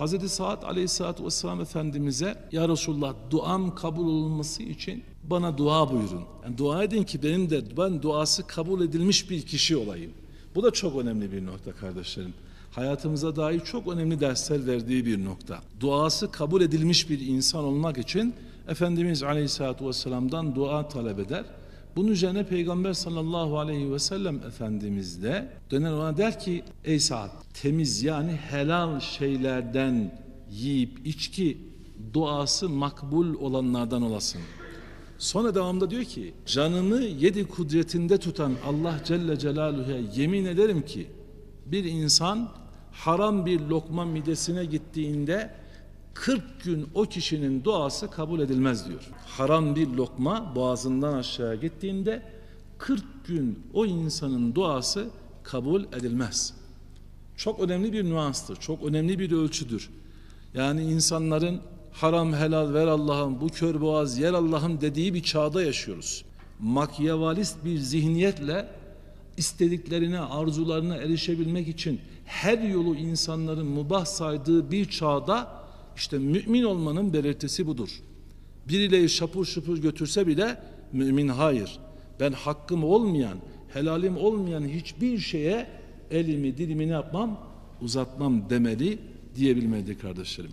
Hazreti Saad aleyhissalatü vesselam Efendimiz'e Ya Resulullah duam kabul olması için bana dua buyurun. Yani dua edin ki benim de ben duası kabul edilmiş bir kişi olayım. Bu da çok önemli bir nokta kardeşlerim. Hayatımıza dair çok önemli dersler verdiği bir nokta. Duası kabul edilmiş bir insan olmak için Efendimiz Aleyhisselatü Vesselam'dan dua talep eder. Bunun üzerine Peygamber sallallahu aleyhi ve sellem Efendimiz de döner ona der ki ey Saad temiz yani helal şeylerden yiyip içki duası makbul olanlardan olasın. Sonra devamında diyor ki canımı yedi kudretinde tutan Allah Celle Celaluhu'ya yemin ederim ki bir insan haram bir lokma midesine gittiğinde 40 gün o kişinin duası kabul edilmez diyor. Haram bir lokma boğazından aşağı gittiğinde 40 gün o insanın duası kabul edilmez. Çok önemli bir nüanstır, çok önemli bir ölçüdür. Yani insanların haram helal ver Allah'ım, bu kör boğaz yer Allah'ım dediği bir çağda yaşıyoruz. Makyavalist bir zihniyetle istediklerine, arzularına erişebilmek için her yolu insanların mubah saydığı bir çağda işte mümin olmanın belirtisi budur. Birileri şapur şupur götürse bile mümin hayır. Ben hakkım olmayan, helalim olmayan hiçbir şeye elimi dilimi ne yapmam? Uzatmam demeli diyebilmelidir kardeşlerim.